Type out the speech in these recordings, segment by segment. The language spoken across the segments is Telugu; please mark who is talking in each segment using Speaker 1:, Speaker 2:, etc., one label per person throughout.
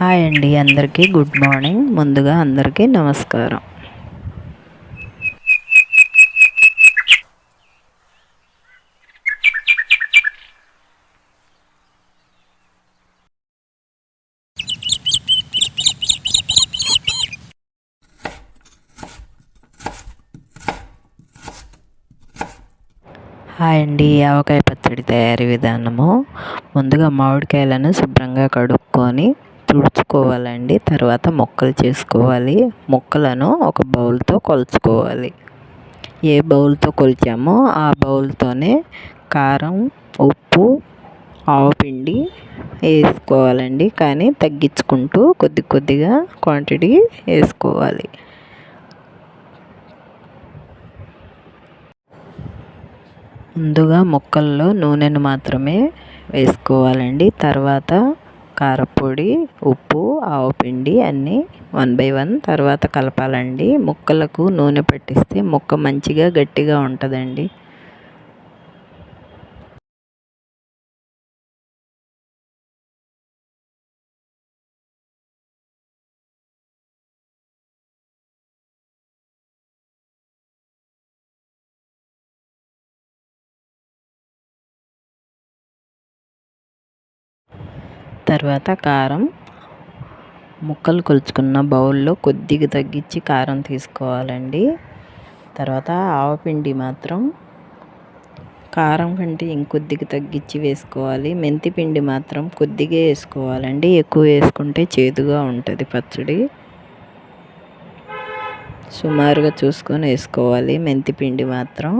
Speaker 1: హాయ్ అండి అందరికీ గుడ్ మార్నింగ్. ముందుగా అందరికీ నమస్కారం. హాయ్ అండి ఆవకాయ పచ్చడి తయారీ విధానము. ముందుగా మామిడికాయలను శుభ్రంగా కడుక్కొని తుడుచుకోవాలండి. తర్వాత ముక్కలు చేసుకోవాలి. ముక్కలను ఒక బౌల్తో కొలుచుకోవాలి. ఏ బౌల్తో కొలిచామో ఆ బౌల్తోనే కారం ఉప్పు ఆవపిండి వేసుకోవాలండి. కానీ తగ్గించుకుంటూ కొద్ది కొద్దిగా క్వాంటిటీ వేసుకోవాలి. ముందుగా ముక్కల్లో నూనెను మాత్రమే వేసుకోవాలండి. తర్వాత కారపొడి ఉప్పు ఆవపిండి అన్నీ వన్ బై వన్ తర్వాత కలపాలండి. ముక్కలకు నూనె పట్టిస్తే ముక్క మంచిగా గట్టిగా ఉంటుందండి. తర్వాత కారం ముక్కలు కొలుచుకున్న బౌల్లో కొద్దిగా తగ్గించి కారం తీసుకోవాలండి. తర్వాత ఆవపిండి మాత్రం కారం కంటే ఇంకొద్దిగా తగ్గించి వేసుకోవాలి. మెంతి పిండి మాత్రం కొద్దిగా వేసుకోవాలండి. ఎక్కువ వేసుకుంటే చేదుగా ఉంటుంది పచ్చడి. సుమారుగా చూసుకొని వేసుకోవాలి. మెంతి పిండి మాత్రం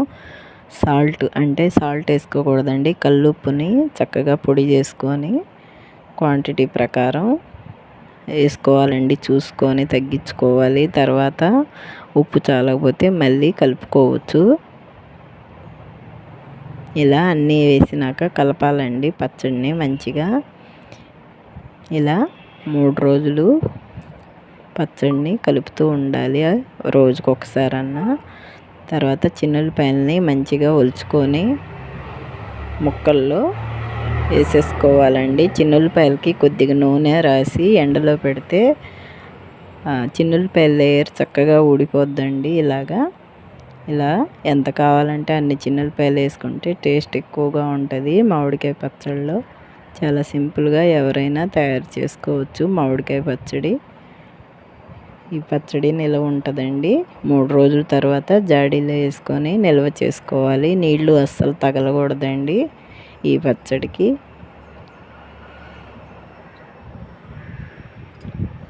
Speaker 1: సాల్ట్ అంటే సాల్ట్ వేసుకోకూడదండి. కల్లుప్పుని చక్కగా పొడి చేసుకొని క్వాంటిటీ ప్రకారం వేసుకోవాలండి చూసుకొని తగ్గించుకోవాలి. తర్వాత ఉప్పు చాలకపోతే మళ్ళీ కలుపుకోవచ్చు. ఇలా అన్నీ వేసినాక కలపాలండి పచ్చడిని మంచిగా. ఇలా మూడు రోజులు పచ్చడిని కలుపుతూ ఉండాలి రోజుకొకసారన్నా. తర్వాత తర్వాత చిన్నులపాయలని మంచిగా ఒలుచుకొని ముక్కల్లో వేసేసుకోవాలండి. చిన్నులపాయలకి కొద్దిగా నూనె రాసి ఎండలో పెడితే చిన్నులపాయల లేయర్ చక్కగా ఊడిపోద్దండి ఇలాగా. ఇలా ఎంత కావాలంటే అన్ని చిన్నులపాయలు వేసుకుంటే టేస్ట్ ఎక్కువగా ఉంటుంది. మామిడికాయ పచ్చడిలో చాలా సింపుల్గా ఎవరైనా తయారు చేసుకోవచ్చు మామిడికాయ పచ్చడి. ఈ పచ్చడి నిల్వ ఉంటుందండి. మూడు రోజుల తర్వాత జాడీలో వేసుకొని నిల్వ చేసుకోవాలి. నీళ్ళు అస్సలు తగలకూడదండి. ఈ పచ్చడికి.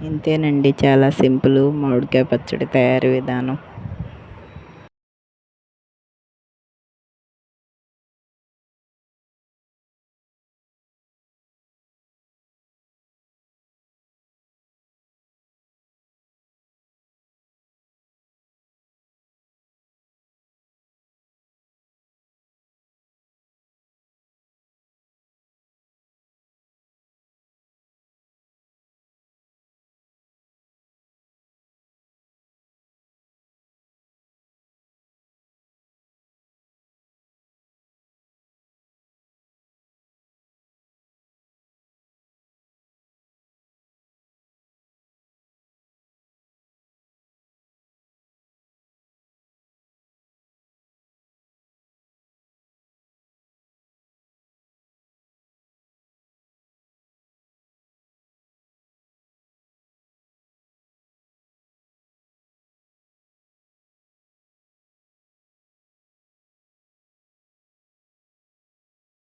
Speaker 1: ఇంతేనండి చాలా సింపుల్ మామిడికాయ పచ్చడి తయారీ విధానం.